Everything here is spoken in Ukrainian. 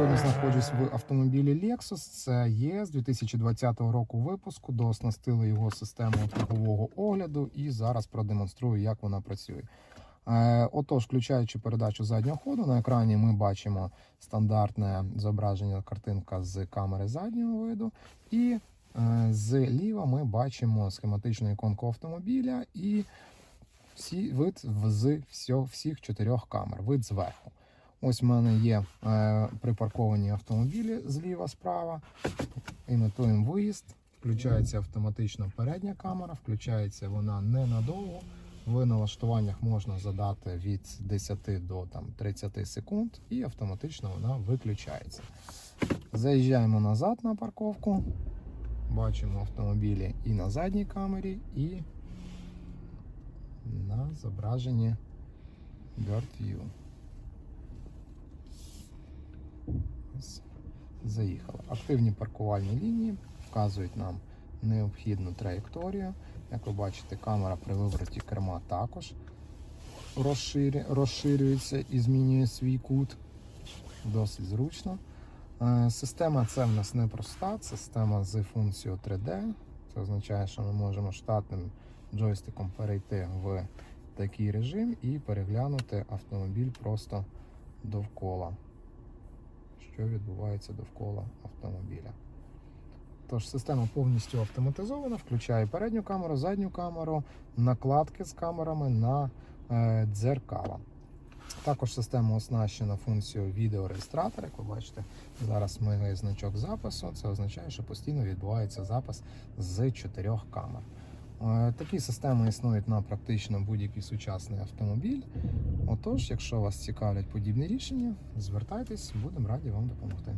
зараз знаходжусь в автомобілі Lexus. Це є з 2020 року випуску. Дооснастили його системою кругового огляду і зараз продемонструю, як вона працює. Е, Отож, включаючи передачу заднього ходу, на екрані ми бачимо стандартне зображення картинка з камери заднього виду, і е, зліва ми бачимо схематичну іконку автомобіля і всі, вид з всіх чотирьох камер, вид зверху. Ось в мене є е, припарковані автомобілі зліва, справа. Імітуємо виїзд. Включається автоматично передня камера, включається вона ненадовго. В налаштуваннях можна задати від 10 до там, 30 секунд, і автоматично вона виключається. Заїжджаємо назад на парковку. Бачимо автомобілі і на задній камері, і на зображенні Bird View. Заїхали. Активні паркувальні лінії вказують нам необхідну траєкторію. Як ви бачите, камера при вивороті керма також розширюється і змінює свій кут. Досить зручно. Е, Система це в нас не проста, це система з функцією 3D. Це означає, що ми можемо штатним джойстиком перейти в такий режим і переглянути автомобіль просто довкола. Що відбувається довкола автомобіля. Тож система повністю автоматизована, включає передню камеру, задню камеру, накладки з камерами на е, дзеркала. Також система оснащена функцією відеореєстратора. Як ви бачите, зараз мигає значок запису. Це означає, що постійно відбувається запис з чотирьох камер. Е, Такі системи існують на практично будь-який сучасний автомобіль. Отож, якщо вас цікавлять подібні рішення, звертайтесь, будемо раді вам допомогти.